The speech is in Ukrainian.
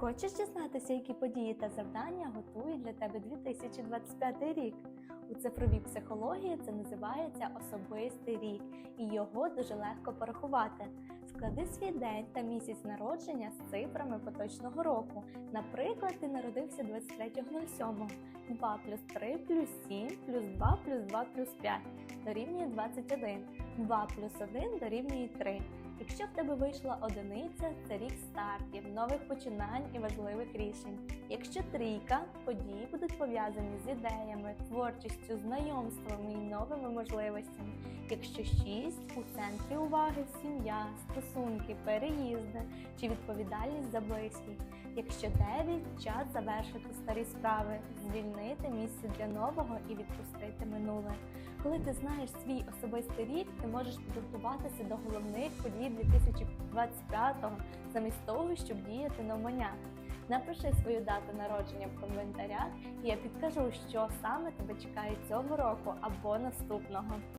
Хочеш дізнатися, які події та завдання готують для тебе 2025 рік? У цифровій психології це називається особистий рік, і його дуже легко порахувати. Склади свій день та місяць народження з цифрами поточного року. Наприклад, ти народився 23.07. 2 плюс 3 плюс 7 плюс 2 плюс 2 плюс 5 дорівнює 21. 2 плюс 1 дорівнює 3. Якщо в тебе вийшла одиниця, це рік стартів, нових починань і важливих рішень. Якщо трійка, події будуть пов'язані з ідеями, творчістю, знайомствами і новими можливостями. Якщо шість, у центрі уваги сім'я, стосунки, переїзди чи відповідальність за близьких. Якщо 9 час завершити старі справи, звільнити місце для нового і відпустити минуле. Коли ти знаєш свій особистий рік, ти можеш підготуватися до головних подій 2025-го, замість того, щоб діяти на навмання. Напиши свою дату народження в коментарях, і я підкажу, що саме тебе чекає цього року або наступного.